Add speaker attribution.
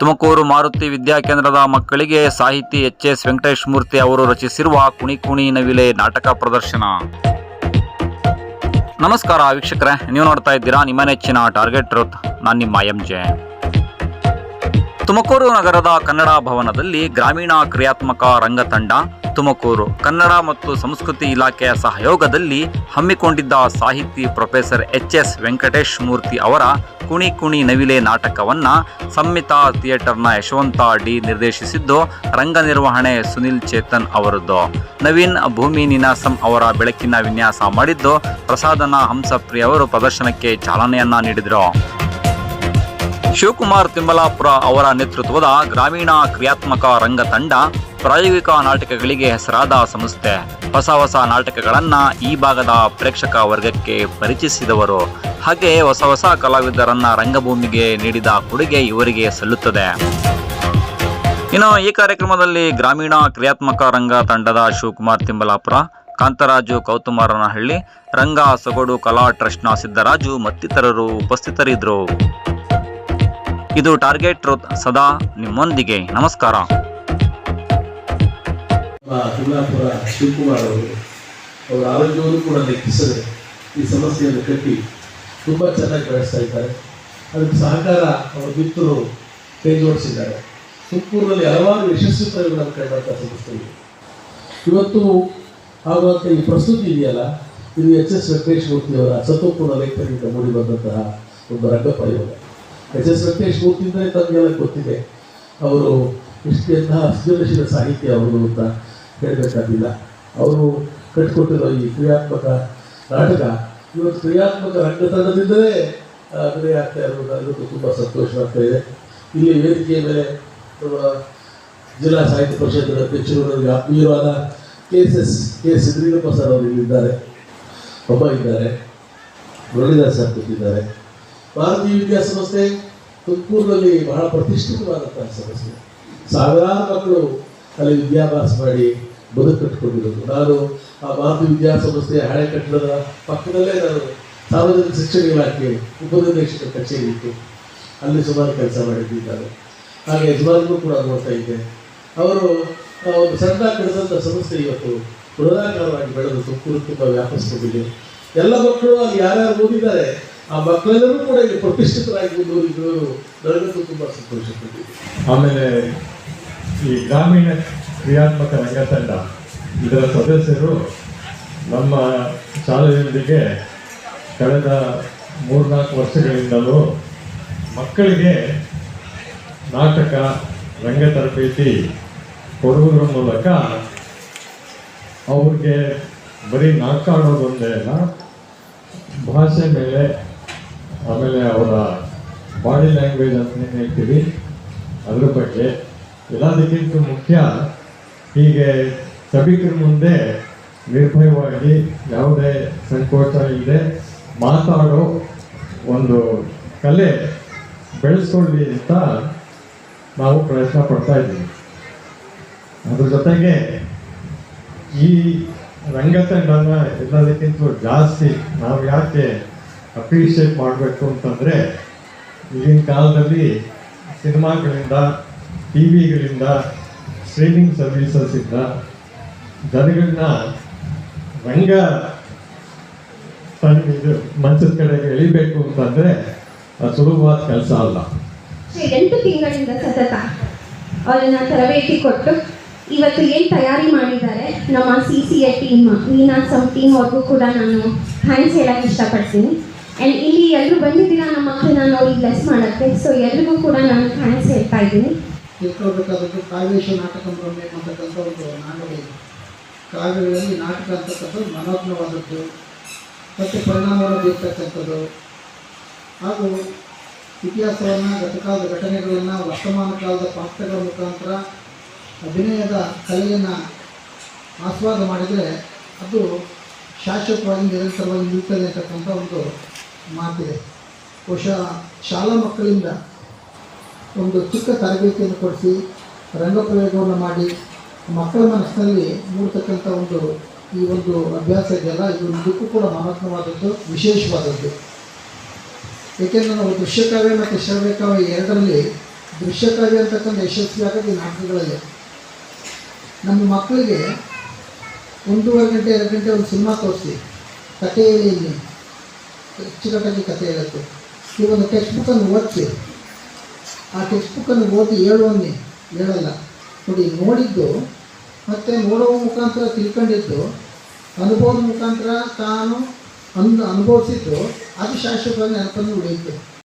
Speaker 1: ತುಮಕೂರು ಮಾರುತಿ ವಿದ್ಯಾಕೇಂದ್ರದ ಮಕ್ಕಳಿಗೆ ಸಾಹಿತಿ H S Venkatesh ಮೂರ್ತಿ ಅವರು ರಚಿಸಿರುವ ಕುಣಿ ಕುಣಿ ನವಿಲೆ ನಾಟಕ ಪ್ರದರ್ಶನ. ನಮಸ್ಕಾರ ವೀಕ್ಷಕರೇ, ನೀವು ನೋಡ್ತಾ ಇದ್ದೀರಾ ನಿಮ್ಮ ನೆಚ್ಚಿನ ಟಾರ್ಗೆಟ್ ಟ್ರೂತ್. ನಾನು ನಿಮ್ಮ ಎಂ ಜೆ ತುಮಕೂರು ನಗರದ ಕನ್ನಡ ಭವನದಲ್ಲಿ ಗ್ರಾಮೀಣ ಕ್ರಿಯಾತ್ಮಕ ರಂಗತಂಡ ತುಮಕೂರು ಕನ್ನಡ ಮತ್ತು ಸಂಸ್ಕೃತಿ ಇಲಾಖೆಯ ಸಹಯೋಗದಲ್ಲಿ ಹಮ್ಮಿಕೊಂಡಿದ್ದ ಸಾಹಿತಿ professor H S Venkatesh Murthy ಅವರ ಕುಣಿ ಕುಣಿ ನವಿಲೆ ನಾಟಕವನ್ನ ಸಂಹಿತ ಥಿಯೇಟರ್ನ ಯಶವಂತ ಡಿ ನಿರ್ದೇಶಿಸಿದ್ದು, ರಂಗ ನಿರ್ವಹಣೆ ಸುನಿಲ್ ಚೇತನ್ ಅವರದ್ದು. ನವೀನ್ ಭೂಮಿ ನಿನಾಸಂ ಅವರ ಬೆಳಕಿನ ವಿನ್ಯಾಸ ಮಾಡಿದ್ದು, ಪ್ರಸಾದನ ಹಂಸಪ್ರಿಯ ಅವರು ಪ್ರದರ್ಶನಕ್ಕೆ ಚಾಲನೆಯನ್ನ ನೀಡಿದರು. ಶಿವಕುಮಾರ್ ತಿಮ್ಮಲಾಪುರ ಅವರ ನೇತೃತ್ವದ ಗ್ರಾಮೀಣ ಕ್ರಿಯಾತ್ಮಕ ರಂಗ ತಂಡ ಪ್ರಾಯೋಗಿಕ ನಾಟಕಗಳಿಗೆ ಹೆಸರಾದ ಸಂಸ್ಥೆ. ಹೊಸ ಹೊಸ ನಾಟಕಗಳನ್ನು ಈ ಭಾಗದ ಪ್ರೇಕ್ಷಕ ವರ್ಗಕ್ಕೆ ಪರಿಚಯಿಸಿದವರು. ಹಾಗೆ ಹೊಸ ಹೊಸ ಕಲಾವಿದರನ್ನ ರಂಗಭೂಮಿಗೆ ನೀಡಿದ ಕೊಡುಗೆ ಇವರಿಗೆ ಸಲ್ಲುತ್ತದೆ. ಇನ್ನು ಈ ಕಾರ್ಯಕ್ರಮದಲ್ಲಿ ಗ್ರಾಮೀಣ ಕ್ರಿಯಾತ್ಮಕ ರಂಗ ತಂಡದ ಶಿವಕುಮಾರ್ ತಿಂಬಲಾಪುರ, ಕಾಂತರಾಜು ಕೌತುಮಾರನಹಳ್ಳಿ, ರಂಗ ಸೊಗಡು ಕಲಾ ಟ್ರಸ್ಟ್ನ ಸಿದ್ದರಾಜು ಮತ್ತಿತರರು ಉಪಸ್ಥಿತರಿದ್ದರು. ಇದು ಟಾರ್ಗೆಟ್ ಸದಾ ನಿಮ್ಮೊಂದಿಗೆ. ನಮಸ್ಕಾರ.
Speaker 2: ತಿಮ್ಲಾಪುರ ಶಿವಕುಮಾರ್ ಅವರು, ಅವರ ಆರೋಗ್ಯವನ್ನು ಕೂಡ ಲೆಕ್ಕಿಸದೆ ಈ ಸಮಸ್ಯೆಯನ್ನು ಕಟ್ಟಿ ತುಂಬ ಚೆನ್ನಾಗಿ ಬೆಳೆಸ್ತಾ ಇದ್ದಾರೆ. ಅದಕ್ಕೆ ಸಹಕಾರ ಅವರ ಮಿತ್ರರು ಕೈ ಜೋಡಿಸಿದ್ದಾರೆ. ತುಮಕೂರಿನಲ್ಲಿ ಹಲವಾರು ಯಶಸ್ವಿ ಪ್ರಯೋಗಗಳನ್ನು ಕಂಡಂಥ ಸಂಸ್ಥೆ ಇದೆ. ಇವತ್ತು ಆಗುವಂಥ ಈ ಪ್ರಸ್ತುತಿ ಇದೆಯಲ್ಲ? ಇದು ಎಚ್ ಎಸ್ ವೆಂಕಟೇಶ್ ಮೂರ್ತಿಯವರ ಸತ್ವಪೂರ್ಣ ಲೇಖನದಿಂದ ಮೂಡಿ ಬಂದಂತಹ ಒಂದು ರಂಗ ಪ್ರಯೋಗ. ಎಚ್ ಎಸ್ ವೆಂಕಟೇಶ್ ಮೂರ್ತಿ ಅಂದರೆ ತಮಗೆಲ್ಲ ಗೊತ್ತಿದೆ. ಅವರು ಇಷ್ಟೆಂತಹ ಸೃಜನಶೀಲ ಸಾಹಿತ್ಯ ಅವರು ಅಂತ. ಹೇಳಬೇಕಾಗಿಲ್ಲ. ಅವರು ಕಟ್ಟಿಕೊಟ್ಟಿರೋ ಈ ಕ್ರಿಯಾತ್ಮಕ ನಾಟಕ, ಇವತ್ತು ಕ್ರಿಯಾತ್ಮಕ ರಂಗತಂಡದಿಂದಲೇ ಅಭಿನಯ ಆಗ್ತಾ ಇರೋದು ಅನ್ನೋದು ತುಂಬ ಸಂತೋಷವಾಗ್ತಾ ಇದೆ. ಇಲ್ಲಿ ವೇದಿಕೆಯ ಮೇಲೆ ನಮ್ಮ ಜಿಲ್ಲಾ ಸಾಹಿತ್ಯ ಪರಿಷತ್ತಿನ ಅಧ್ಯಕ್ಷರು ನನಗೆ ಆತ್ಮೀಯವಾದ K S S, K S Siddalingappa sir ಅವರು ಇಲ್ಲಿದ್ದಾರೆ. ಒಬ್ಬ ಇದ್ದಾರೆ. ಮುರಳೀಧರ್ ಸರ್ ಕೂತಿದ್ದಾರೆ ಭಾರತೀಯ ವಿದ್ಯಾಸಂಸ್ಥೆ ತುಮಕೂರಿನಲ್ಲಿ ಬಹಳ ಪ್ರತಿಷ್ಠಿತವಾದಂತಹ ಸಂಸ್ಥೆ. ಸಾವಿರಾರು ಮಕ್ಕಳು ಅಲ್ಲಿ ವಿದ್ಯಾಭ್ಯಾಸ ಮಾಡಿ ಬದುಕು ಕಟ್ಟಿಕೊಂಡಿರೋದು ನಾನು ಆ ಭಾರತೀಯ ವಿದ್ಯಾಸಂಸ್ಥೆಯ ಹಳೆ ಕಟ್ಟಡದ ಪಕ್ಕದಲ್ಲೇ ನಾನು ಸಾರ್ವಜನಿಕ ಶಿಕ್ಷಣ ಇಲಾಖೆ, ಉಪನಿರ್ದೇಶಕ ಕಚೇರಿ ಇತ್ತು. ಅಲ್ಲಿ ಸುಮಾರು ಕೆಲಸ ಮಾಡಿದ್ದಿದ್ದಾರೆ. ಹಾಗೆ ಯಜಮಾನರು ಕೂಡ ನೋಡ್ತಾ ಇದ್ದೆ. ಅವರು ಒಂದು ಸಣ್ಣ ಕಡಿದಂಥ ಸಂಸ್ಥೆ ಇವತ್ತು ಬೃಹದಾಕಾರವಾಗಿ ಬೆಳೆದು ತುಮಕೂರು ತುಂಬ ವ್ಯಾಪಿಸ್ಕೊಂಡಿದೆ. ಎಲ್ಲ ಮಕ್ಕಳು ಅಲ್ಲಿ ಯಾರ್ಯಾರು ಓದಿದ್ದಾರೆ, ಆ ಮಕ್ಕಳೆಲ್ಲರೂ ಕೂಡ ಇಲ್ಲಿ ಪ್ರತಿಷ್ಠಿತರಾಗಿ ಮುಂದುವರಿದ್ರು ನನಗಂತೂ ತುಂಬ ಸಂತೋಷ
Speaker 3: ಆಮೇಲೆ ಈ ಗ್ರಾಮೀಣ ಕ್ರಿಯಾತ್ಮಕ ರಂಗತಂಡ. ಇದರ ಸದಸ್ಯರು ನಮ್ಮ ಶಾಲೆಯೊಂದಿಗೆ ಕಳೆದ ಮೂರ್ನಾಲ್ಕು ವರ್ಷಗಳಿಂದಲೂ ಮಕ್ಕಳಿಗೆ ನಾಟಕ, ರಂಗ ತರಬೇತಿ ಕೊಡುವುದರ ಮೂಲಕ ಅವ್ರಿಗೆ ಬರೀ ನಾಟಕ ಆಡೋದೊಂದೇ ಅಲ್ಲ, ಭಾಷೆ ಮೇಲೆ ಆಮೇಲೆ ಅವರ ಬಾಡಿ ಲ್ಯಾಂಗ್ವೇಜ್ ಅಂತ ಹೇಳ್ತೀವಿ. ಅದ್ರ ಬಗ್ಗೆ ಎಲ್ಲದಕ್ಕಿಂತ ಮುಖ್ಯ ಹೀಗೆ ಸಭಿಕರ ಮುಂದೆ ನಿರ್ಭಯವಾಗಿ ಯಾವುದೇ ಸಂಕೋಚ ಇಲ್ಲದೆ ಮಾತಾಡೋ ಒಂದು ಕಲೆ ಬೆಳೆಸ್ಕೊಳ್ಳಿ ಅಂತ ನಾವು ಪ್ರಯತ್ನ ಪಡ್ತಾ ಇದ್ದೀವಿ. ಅದ್ರ ಜೊತೆಗೆ ಈ ರಂಗತಂಡನ ಎಲ್ಲದಕ್ಕಿಂತ ಜಾಸ್ತಿ ನಾವು ಯಾಕೆ ಅಪ್ರಿಷಿಯೇಟ್ ಮಾಡಬೇಕು ಅಂತಂದರೆ ಈಗಿನ ಕಾಲದಲ್ಲಿ ಸಿನಿಮಾಗಳಿಂದ ಟಿ ವಿಗಳಿಂದ ಸ್ಟ್ರೀಮಿಂಗ್ ಸರ್ವೀಸಸ್ಸಿಂದ ಜನಗಳನ್ನ ರಂಗ ಇದು ಮಂಚದ ಕಡೆಗೆ ಎಳಿಬೇಕು ಅಂತಂದ್ರೆ ಸುಲಭವಾದ ಕೆಲಸ ಅಲ್ಲ.
Speaker 4: ಎಂಟು ತಿಂಗಳಿಂದ ಸತತ ಅವರನ್ನ ತರಬೇತಿ ಕೊಟ್ಟು ಇವತ್ತು ಏನು ತಯಾರಿ ಮಾಡಿದ್ದಾರೆ? ನಮ್ಮ C C A team Ninasam team ಅವ್ರಿಗೂ ಕೂಡ ನಾನು ಥ್ಯಾಂಕ್ಸ್ ಹೇಳಕ್ಕೆ ಇಷ್ಟಪಡ್ತೀನಿ. ಆ್ಯಂಡ್ ಇಲ್ಲಿ ಎಲ್ಲರೂ ಬಂದಿದ್ದೀರಾ? ನಮ್ಮ ಮಕ್ಕಳನ್ನ ನೋಡಿ ಬ್ಲೆಸ್ ಮಾಡೋಕ್ಕೆ. ಸೊ ಎಲ್ರಿಗೂ ಕೂಡ ನಾನು ಥ್ಯಾಂಕ್ಸ್ ಹೇಳ್ತಾ ಇದ್ದೀನಿ.
Speaker 5: ತಿಳ್ಕೊಳ್ಬೇಕಾದದ್ದು ಕಾವ್ಯೇಶ ನಾಟಕ ಅಂತಕ್ಕಂಥ ಒಂದು ನಾಟಕ ಕಾವ್ಯಗಳಲ್ಲಿ ನಾಟಕ ಅಂತಕ್ಕಂಥದ್ದು ಮನೋಜ್ಞವಾದದ್ದು, ಮತ್ತು ಪರಿಣಾಮವನ್ನು ಬೀರ್ತಕ್ಕಂಥದ್ದು. ಹಾಗೂ ಇತಿಹಾಸವನ್ನು, ಗತಕಾಲದ ಘಟನೆಗಳನ್ನು, ವರ್ತಮಾನ ಕಾಲದ ಪಾತ್ರಗಳ ಮುಖಾಂತರ ಅಭಿನಯದ ಕಲೆಯನ್ನು ಆಸ್ವಾದ ಮಾಡಿದರೆ ಅದು ಶಾಶ್ವತವಾಗಿ ನಿರಂತರವಾಗಿ ನಿಲ್ತದೆ ಅಂತಕ್ಕಂಥ ಒಂದು ಮಾತಿದೆ. ಬಹುಶಃ ಶಾಲಾ ಮಕ್ಕಳಿಂದ ಒಂದು ಚಿಕ್ಕ ತರಬೇತಿಯನ್ನು ಕೊಡಿಸಿ ರಂಗಪ್ರಯೋಗವನ್ನು ಮಾಡಿ ಮಕ್ಕಳ ಮನಸ್ಸಿನಲ್ಲಿ ಮೂಡ್ತಕ್ಕಂಥ ಒಂದು ಈ ಒಂದು ಅಭ್ಯಾಸ ಇದೆಯಲ್ಲ, ಇದು ನಿಜಕ್ಕೂ ಕೂಡ ಮಹತ್ವವಾದದ್ದು, ವಿಶೇಷವಾದದ್ದು. ಏಕೆಂದರೆ ನಾವು ದೃಶ್ಯಕಾವ್ಯ ಮತ್ತು ಶ್ರವ್ಯಕಾವ್ಯ ಎರಡರಲ್ಲಿ ದೃಶ್ಯಕಾವ್ಯ ಅಂತಕ್ಕಂಥ ಯಶಸ್ವಿ ಆಗೋದು ಈ ನಾಟಕಗಳಲ್ಲಿ. ನಮ್ಮ ಮಕ್ಕಳಿಗೆ ಒಂದೂವರೆ ಗಂಟೆ, ಎರಡು ಗಂಟೆ ಒಂದು ಸಿನಿಮಾ ತೋರಿಸಿ ಕಥೆ ಇಲ್ಲಿ ಕಥೆ ಹೇಳುತ್ತೆ ಈ ಒಂದು ಟೆಕ್ಸ್ಟ್ ಬುಕ್ಕನ್ನು ಓದಿಸಿ ಆ ಟೆಕ್ಸ್ಟ್ ಬುಕ್ಕನ್ನು ಓದಿ ಹೇಳುವನ್ನೇ ಹೇಳಲ್ಲ. ನೋಡಿ, ನೋಡಿದ್ದು, ಮತ್ತು ನೋಡುವ ಮುಖಾಂತರ ತಿಳ್ಕೊಂಡಿದ್ದು, ಅನುಭವದ ಮುಖಾಂತರ ತಾನು ಅನ್ ಅನುಭವಿಸಿದ್ದು, ಅದು ಶಾಶ್ವತವಾಗಿ ನೆನಪನ್ನು ಉಳಿಯುತ್ತೆ.